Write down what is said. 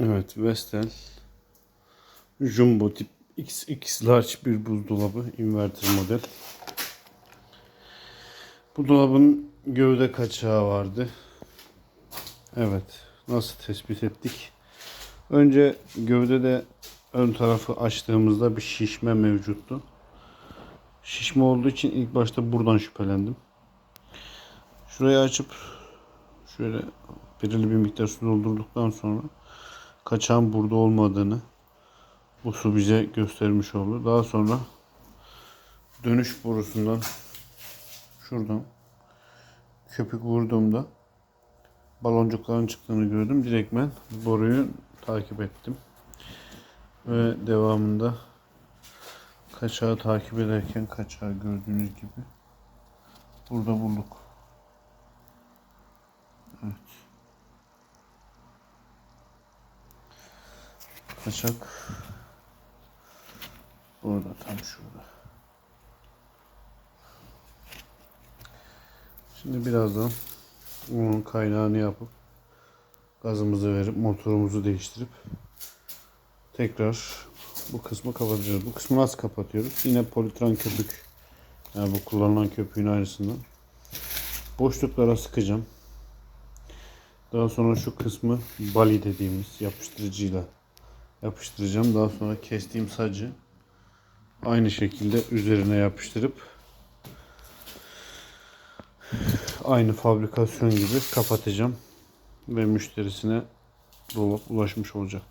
Evet Vestel Jumbo tip XX large bir buzdolabı inverter model. Bu dolabın gövde kaçağı vardı. Evet. Nasıl tespit ettik? Önce gövdede ön tarafı açtığımızda bir şişme mevcuttu. Şişme olduğu için ilk başta buradan şüphelendim. Şurayı açıp şöyle belirli bir miktar su doldurduktan sonra kaçağın burada olmadığını bu su bize göstermiş oldu. Daha sonra dönüş borusundan şuradan köpük vurduğumda baloncukların çıktığını gördüm. Direktmen boruyu takip ettim. Ve devamında kaçağı takip ederken kaçağı gördüğünüz gibi burada bulduk. Evet. Kaçak burada tam şurada. Şimdi birazdan onun kaynağını yapıp gazımızı verip motorumuzu değiştirip tekrar bu kısmı kapatacağız. Bu kısmı nasıl kapatıyoruz? Yine politran köpük. Yani bu kullanılan köpüğün aynısından. Boşluklara sıkacağım. Daha sonra şu kısmı bali dediğimiz yapıştırıcıyla yapıştıracağım. Daha sonra kestiğim sacı aynı şekilde üzerine yapıştırıp aynı fabrikasyon gibi kapatacağım ve müşterisine ulaşmış olacak.